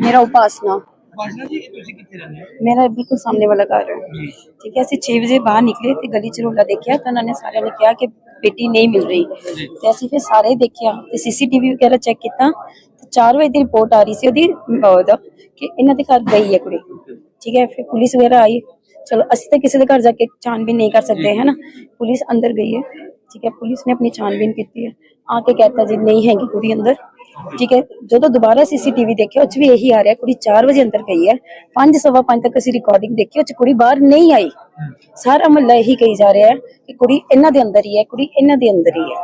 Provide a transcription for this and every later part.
ਮੇਰਾ ਉਪਾਸਨਾ ਬਾਜਨਾ ਜੀ ਇਹ ਤੁਸੀਂ ਕਿੱਥੇ ਰਹਿੰਦੇ ਹੋ? ਮੇਰਾ ਬਿਲਕੁਲ ਸਾਹਮਣੇ ਵਾਲਾ ਘਰ ਹੈ। ਠੀਕ ਹੈ ਅਸੀਂ 6 ਵਜੇ ਬਾਹਰ ਨਿਕਲੇ ਤੇ ਗਲੀ ਚ ਰੋਲਾ ਦੇਖਿਆ ਤਾਂ ਉਹਨਾਂ ਨੇ ਸਾਰਿਆਂ ਨੇ ਕਿਹਾ ਕਿ ਬੇਟੀ ਨਹੀਂ ਮਿਲ ਰਹੀ। ਤੇ ਅਸੀਂ ਫਿਰ ਸਾਰੇ ਦੇਖਿਆ ਤੇ ਸੀਸੀਟੀਵੀ ਵਗੈਰਾ ਚੈੱਕ ਕੀਤਾ ਤੇ 4 ਵਜੇ ਦੀ ਰਿਪੋਰਟ ਆ ਰਹੀ ਸੀ ਉਹਦੀ ਅਹ, ਦਾ ਕਿ ਇਹਨਾਂ ਦੇ ਘਰ ਗਈ ਹੈ ਕੁੜੀ। ਠੀਕ ਹੈ ਫਿਰ ਪੁਲਿਸ ਵਗੈਰਾ ਆਈ। ਚਲੋ ਅਸੀਂ ਤਾਂ ਕਿਸੇ ਦੇ ਘਰ ਜਾ ਕੇ ਛਾਨਬੀਨ ਨਹੀਂ ਕਰ ਸਕਦੇ ਹੈ ਨਾ? ਪੁਲਿਸ ਅੰਦਰ ਗਈ ਹੈ। ਠੀਕ ਹੈ ਪੁਲਿਸ ਨੇ ਆਪਣੀ ਛਾਨਬੀਨ ਕੀਤੀ ਹੈ। ਆ ਕੇ ਕਹਿਤਾ ਜੀ ਨਹੀਂ ਹੈਗੀ ਕੁੜੀ ਅੰਦਰ। ਠੀਕ ਹੈ, ਜਦੋਂ ਦੁਬਾਰਾ ਸੀਸੀਟੀਵੀ ਦੇਖਿਆ, ਉਹ 'ਚ ਵੀ ਇਹੀ ਆ ਰਿਹਾ, ਕੁੜੀ 4 ਵਜੇ ਅੰਦਰ ਗਈ ਹੈ। 5 ਸਵਾ 5 ਤੱਕ ਅਸੀਂ ਰਿਕਾਰਡਿੰਗ ਦੇਖੀ, ਉਹ 'ਚ ਕੁੜੀ ਬਾਹਰ ਨਹੀਂ ਆਈ। ਸਾਰਾ ਮਹੱਲਾ ਇਹੀ ਕਹੀ ਜਾ ਰਿਹਾ ਹੈ ਕਿ ਕੁੜੀ ਇਹਨਾਂ ਦੇ ਅੰਦਰ ਹੀ ਹੈ ਕੁੜੀ ਇਹਨਾਂ ਦੇ ਅੰਦਰ ਹੀ ਹੈ।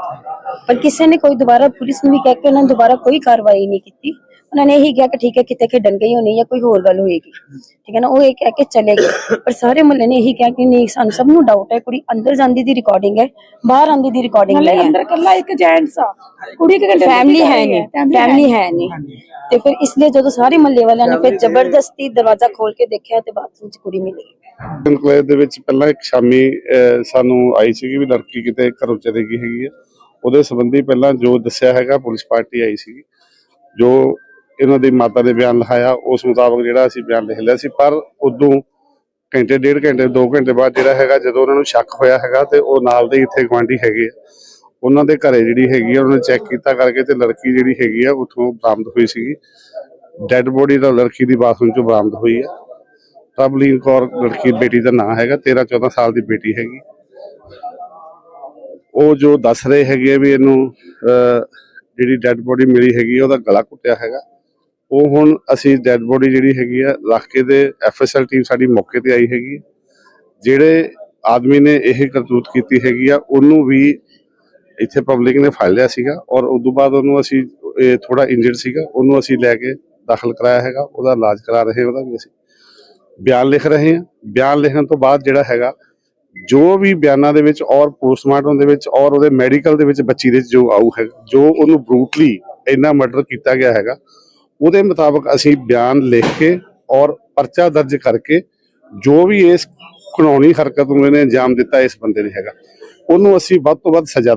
ਪਰ ਕਿਸੇ ਨੇ ਕੋਈ ਦੁਬਾਰਾ ਪੁਲਿਸ ਨੂੰ ਵੀ ਕਹਿ ਕੇ ਉਹਨਾਂ ਨੇ ਦੁਬਾਰਾ ਕੋਈ ਕਾਰਵਾਈ ਨਹੀਂ ਕੀਤੀ। ਉਹਨਾਂ ਨੇ ਇਹੀ ਕਿਹਾ ਕਿ ਠੀਕ ਹੈ ਕਿਤੇ ਖੇਡਣ ਗਈ ਹੋਣੀ ਜਾਂ ਕੋਈ ਹੋਰ ਗੱਲ ਹੋਏਗੀ। ਠੀਕ ਹੈ ਨਾ ਉਹ ਇਹ ਕਹਿ ਕੇ ਚਲੇ ਗਏ। ਪਰ ਸਾਰੇ ਮਹੱਲੇ ਨੇ ਇਹੀ ਕਿਹਾ ਕਿ ਨਹੀਂ ਸਾਨੂੰ ਸਭ ਨੂੰ ਡਾਊਟ ਹੈ ਕੁੜੀ ਅੰਦਰ ਜਾਂਦੀ ਦੀ ਰਿਕਾਰਡਿੰਗ ਹੈ ਬਾਹਰ ਆਂਦੀ ਦੀ ਰਿਕਾਰਡਿੰਗ ਨਹੀਂ ਹੈ। ਅੰਦਰ ਕੱਲਾ ਇੱਕ ਜੈਂਟਸ ਆ। ਕੁੜੀ ਕਿ ਘੰਟੇ ਫੈਮਿਲੀ ਹੈ ਨਹੀਂ ਫੈਮਿਲੀ ਹੈ ਨਹੀਂ। ਤੇ ਫਿਰ ਇਸ ਲਈ ਜਦੋਂ ਸਾਰੇ ਮਹੱਲੇ ਵਾਲਿਆਂ ਨੇ ਫਿਰ ਜ਼ਬਰਦਸਤੀ ਦਰਵਾਜ਼ਾ ਖੋਲ ਕੇ ਦੇਖਿਆ ਤੇ ਬਾਥਰੂਮ 'ਚ ਕੁੜੀ ਮਿਲੀ। ਇਨਕਲੇਵ ਦੇ ਵਿੱਚ ਪਹਿਲਾਂ ਇੱਕ ਸ਼ਾਮੀ ਸਾਨੂੰ ਆਈ ਸੀਗੀ ਵੀ ਲੜਕੀ ਕਿਤੇ ਘਰੋਂ ਚਲੀ ਗਈ ਹੈਗੀ ਆ। ਉਹਦੇ ਸੰਬੰਧੀ ਪਹਿਲਾਂ ਜੋ ਦੱਸਿਆ ਹੈਗਾ, ਪੁਲਿਸ ਪਾਰਟੀ ਆਈ ਸੀਗੀ। ਜੋ ਇਹਨਾਂ ਦੀ ਮਾਤਾ ਦੇ ਬਿਆਨ ਲਿਖਾਇਆ, ਉਸ ਮੁਤਾਬਕ ਜਿਹੜਾ ਅਸੀਂ ਬਿਆਨ ਲਿਖ ਲਿਆ ਸੀ, ਪਰ ਉਦੋਂ ਘੰਟੇ, ਡੇਢ ਘੰਟੇ 2 ਘੰਟੇ ਬਾਅਦ ਜਿਹੜਾ ਹੈਗਾ, ਜਦੋਂ ਉਹਨਾਂ ਨੂੰ ਸ਼ੱਕ ਹੋਇਆ ਹੈਗਾ ਤੇ ਉਹ ਨਾਲ ਦੇ ਇੱਥੇ ਗੁਆਂਢੀ ਹੈਗੇ ਆ। ਉਹਨਾਂ ਦੇ ਘਰੇ ਜਿਹੜੀ ਹੈਗੀ ਆ, ਉਹਨਾਂ ਨੇ ਚੈੱਕ ਕੀਤਾ ਕਰਕੇ ਤੇ ਲੜਕੀ ਜਿਹੜੀ ਹੈਗੀ ਆ, ਉੱਥੋਂ ਬਰਾਮਦ ਹੋਈ ਸੀਗੀ। ਡੈੱਡ ਬੋਡੀ ਦਾ ਲੜਕੀ ਦੀ ਬਾਥਰੂਮ ਚੋਂ ਬਰਾਮਦ ਹੋਈ ਆ। ਪ੍ਰਭਲੀਨ ਕੌਰ ਲੜਕੀ ਬੇਟੀ ਦਾ ਨਾਂ ਹੈਗਾ 13 14 ਸਾਲ ਦੀ ਬੇਟੀ ਹੈਗੀ। ਉਹ ਜੋ ਦੱਸ ਰਹੇ ਹੈਗੇ ਆ ਵੀ ਇਹਨੂੰ ਜਿਹੜੀ ਡੈੱਡ ਬੋਡੀ ਮਿਲੀ ਹੈਗੀ ਆ, ਉਹਦਾ ਗਲਾ ਘੁੱਟਿਆ ਹੈਗਾ। ਉਹ ਹੁਣ ਅਸੀਂ ਡੈੱਡ ਬੋਡੀ ਜਿਹੜੀ ਹੈਗੀ ਆ ਰੱਖ ਕੇ ਐਫਐਸਐਲ ਟੀਮ ਸਾਡੀ ਮੌਕੇ ਤੇ ਆਈ ਹੈਗੀ। ਜਿਹੜੇ ਆਦਮੀ ਨੇ ਇਹ ਕਰਤੂਤ ਕੀਤੀ ਹੈਗੀ ਆ ਉਹਨੂੰ ਵੀ ਇੱਥੇ ਪਬਲਿਕ ਨੇ ਫੜ ਲਿਆ ਸੀਗਾ ਔਰ ਉਸ ਤੋਂ ਬਾਅਦ ਉਹਨੂੰ ਅਸੀਂ ਥੋੜਾ ਇੰਜਰਡ ਸੀਗਾ ਉਹਨੂੰ ਅਸੀਂ ਲੈ ਕੇ ਦਾਖਲ ਕਰਾਇਆ ਹੈਗਾ ਉਹਦਾ ਇਲਾਜ ਕਰਾ ਰਹੇ ਉਹਦਾ ਵੀ ਅਸੀਂ ਬਿਆਨ ਲਿਖ ਰਹੇ ਹਾਂ। ਬਿਆਨ ਲਿਖਣ ਤੋਂ ਬਾਅਦ ਜਿਹੜਾ ਹੈਗਾ, ਜੋ ਵੀ ਬਿਆਨਾਂ ਦੇ ਵਿੱਚ ਔਰ ਪੋਸਟਮਾਰਟਮ ਦੇ ਵਿੱਚ ਔਰ ਉਹਦੇ ਮੈਡੀਕਲ ਦੇ ਵਿੱਚ ਬੱਚੀ ਦੇ ਜੋ ਆਊ ਹੈ ਜੋ ਉਹਨੂੰ ਬਰੂਟਲੀ ਇੰਨਾ ਮਰਡਰ ਕੀਤਾ ਗਿਆ ਹੈਗਾ, ਉਹਦੇ ਮੁਤਾਬਕ ਅਸੀਂ ਬਿਆਨ ਲਿਖ ਕੇ ਔਰ ਪਰਚਾ ਦਰਜ ਕਰਕੇ ਜੋ ਵੀ ਇਸ ਕਾਨੂੰਨੀ ਹਰਕਤ ਨੂੰ ਇਹਨੇ ਅੰਜਾਮ ਦਿੱਤਾ ਇਸ ਬੰਦੇ ਨੇ ਹੈਗਾ, ਉਹਨੂੰ ਅਸੀਂ ਵੱਧ ਤੋਂ ਵੱਧ ਸਜ਼ਾ